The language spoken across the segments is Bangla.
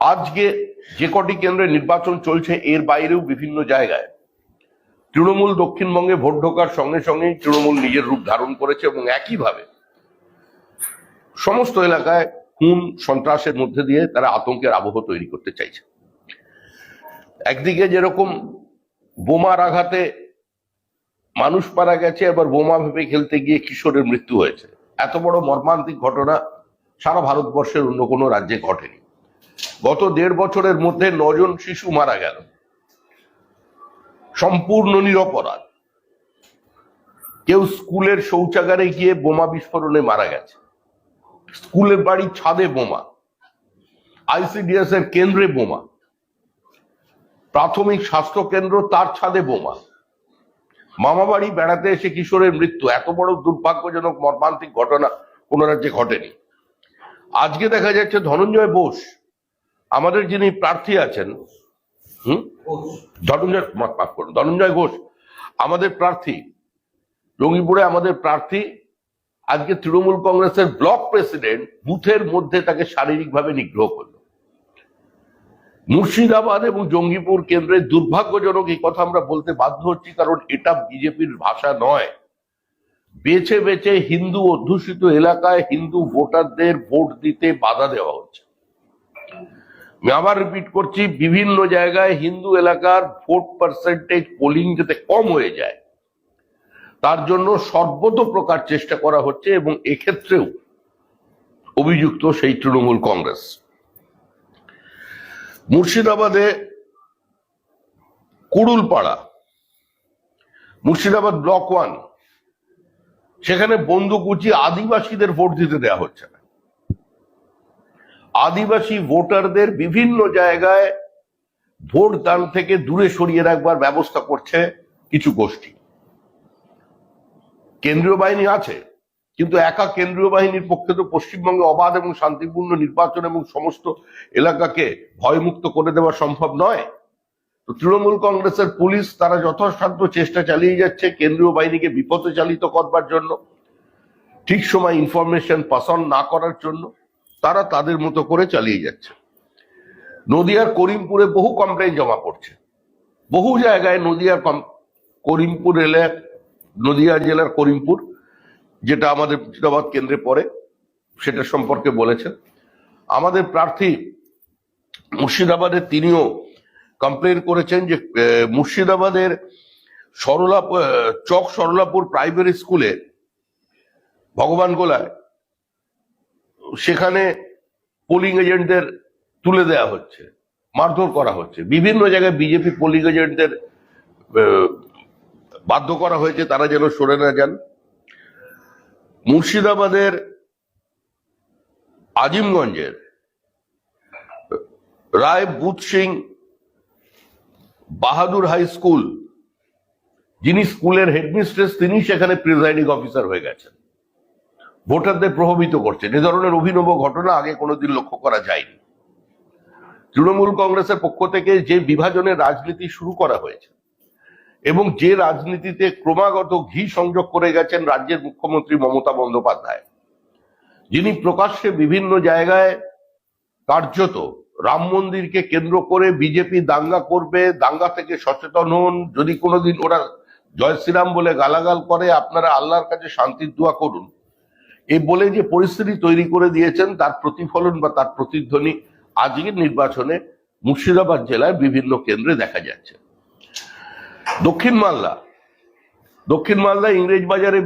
আজকে যে কটি কেন্দ্রে নির্বাচন চলছে, এর বাইরেও বিভিন্ন জায়গায় তৃণমূল দক্ষিণবঙ্গে ভোট ঢোকার সঙ্গে সঙ্গেই তৃণমূল নিজের রূপ ধারণ করেছে এবং একইভাবে সমস্ত এলাকায় খুন, সন্ত্রাসের মধ্যে দিয়ে তারা আতঙ্কের আবহ তৈরি করতে চাইছে। একদিকে যেরকম বোমার আঘাতে মানুষ মারা গেছে, এবার বোমা ভেবে খেলতে গিয়ে কিশোরের মৃত্যু হয়েছে। এত বড় মর্মান্তিক ঘটনা সারা ভারতবর্ষের অন্য কোনো রাজ্যে ঘটেনি। গত দেড় বছরের মধ্যে নজন শিশু মারা গেল। সম্পূর্ণ নিরপরাধ। কেউ স্কুলের শৌচাগারে গিয়ে বোমা বিস্ফোরণে মারা গেছে। স্কুলের বাড়ির ছাদে বোমা। আইসিডিএস এর কেন্দ্রে বোমা। প্রাথমিক স্বাস্থ্য কেন্দ্র তার ছাদে বোমা। মামা বাড়ি বেড়াতে এসে কিশোরের মৃত্যু। এত বড় দুর্ভাগ্যজনক মর্মান্তিক ঘটনা কোন রাজ্যে ঘটেনি। আজকে দেখা যাচ্ছে ধনঞ্জয় বোস আমাদের যিনি প্রার্থী আছেন হুম? ধনঞ্জয় মাফ করুন ধনঞ্জয় ঘোষ আমাদের প্রার্থী জঙ্গিপুরে আমাদের প্রার্থী আজকে তৃণমূল কংগ্রেসের ব্লক প্রেসিডেন্ট বুথের মধ্যে তাকে শারীরিকভাবে নিগ্রহ করল। মুর্শিদাবাদ এবং জঙ্গিপুর কেন্দ্রে দুর্ভাগ্যজনক এই কথা আমরা বলতে বাধ্য হচ্ছি কারণ এটা বিজেপির ভাষা নয়। বেছে বেছে হিন্দু অধ্যুষিত এলাকায় হিন্দু ভোটারদের ভোট দিতে বাধা দেওয়া হচ্ছে। আমি আবার রিপিট করছি, বিভিন্ন জায়গায় হিন্দু এলাকার ভোট পার্সেন্টেজ পোলিং যাতে কম হয়ে যায়, তার জন্য সর্বত প্রকার চেষ্টা করা হচ্ছে এবং এক্ষেত্রেও অভিযুক্ত সেই তৃণমূল কংগ্রেস। মুর্শিদাবাদে কুড়ুলপাড়া, মুর্শিদাবাদ ব্লক ওয়ান সেখানে বন্দুকুচি আদিবাসীদের ভোট দিতে দেওয়া হচ্ছে না। আদিবাসী ভোটারদের বিভিন্ন জায়গায় ভোট দান থেকে দূরে সরিয়ে রাখবার ব্যবস্থা করছে কিছু গোষ্ঠী। কেন্দ্রীয় বাহিনী আছে, কিন্তু একা কেন্দ্রীয় বাহিনীর পক্ষে তো পশ্চিমবঙ্গে অবাধ এবং শান্তিপূর্ণ নির্বাচন এবং সমস্ত এলাকাকে ভয়মুক্ত করে দেওয়া সম্ভব নয়। তো তৃণমূল কংগ্রেসের পুলিশ তারা যথাসাধ্য চেষ্টা চালিয়ে যাচ্ছে কেন্দ্রীয় বাহিনীকে বিপদে চালিত করবার জন্য, ঠিক সময় ইনফরমেশন পাস অন না করার জন্য। তারা তাদের মতো করে চালিয়ে যাচ্ছে। নদিয়ার করিমপুরে বহু কমপ্লেন জমা পড়ছে। বহু জায়গায় নদিয়ার করিমপুর এলে নদিয়া জেলার করিমপুর, যেটা আমাদের মুর্শিদাবাদ কেন্দ্রে পড়ে, সেটা সম্পর্কে বলেছেন। আমাদের প্রার্থী মুর্শিদাবাদের তিনিও কমপ্লেন করেছেন যে মুর্শিদাবাদের সরলা চক সরলাপুর প্রাইমারি স্কুলে ভগবান গোলায় সেখানে পোলিং এজেন্টদের তুলে দেওয়া হচ্ছে, মারধর করা হচ্ছে। বিভিন্ন জায়গায় বিজেপি পোলিং এজেন্টদের বাধ্য করা হয়েছে, তারা যেন সরে না যান। মুর্শিদাবাদের, আজিমগঞ্জের, রায় বুথ সিং বাহাদুর হাই স্কুল, যিনি স্কুলের হেডমিস্ট্রেস তিনি সেখানে প্রিজাইডিং অফিসার হয়ে গেছেন। ভোটারদের প্রভাবিত করছেন। এ ধরনের অভিনব ঘটনা আগে কোনোদিন লক্ষ্য করা যায়নি। তৃণমূল কংগ্রেসের পক্ষ থেকে যে বিভাজনের রাজনীতি শুরু করা হয়েছে এবং যে রাজনীতিতে ক্রমাগত ঘি সংযোগ করে গেছেন রাজ্যের মুখ্যমন্ত্রী মমতা বন্দ্যোপাধ্যায়, যিনি প্রকাশ্যে বিভিন্ন জায়গায় কার্যত রাম মন্দিরকে কেন্দ্র করে বিজেপি দাঙ্গা করবে, দাঙ্গা থেকে সচেতন হন, যদি কোনোদিন ওরা জয় শ্রীরাম বলে গালাগাল করে, আপনারা আল্লাহর কাছে শান্তির দোয়া করুন। এই বলে যে পরিস্থিতি তৈরি করে দিয়েছেন, তার প্রতিফলন বা তার প্রতিধ্বনি আজকের নির্বাচনে মুর্শিদাবাদ জেলায় বিভিন্ন কেন্দ্রে দেখা যাচ্ছে। দক্ষিণ মালদা। দক্ষিণ মালদা ইংরেজ বাজারে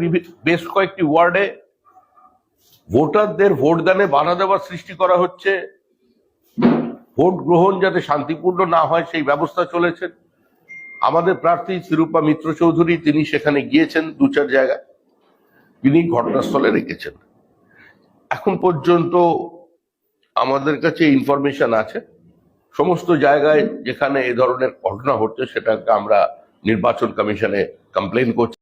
বেশ কয়েকটি ওয়ার্ডে ভোটারদের ভোটদানে বাধা দেওয়ার সৃষ্টি করা হচ্ছে। ভোট গ্রহণ যাতে শান্তিপূর্ণ না হয় সেই ব্যবস্থা চলেছে। আমাদের প্রার্থী শিরূপা মিত্র চৌধুরী, তিনি সেখানে গিয়েছেন দু চার জায়গায়। তিনি ঘটনাস্থলে রেখেছেন। এখন পর্যন্ত আমাদের কাছে ইনফরমেশন আছে। সমস্ত জায়গায় যেখানে এ ধরনের ঘটনা হচ্ছে সেটাকে আমরা নির্বাচন কমিশনে কমপ্লেন করছি।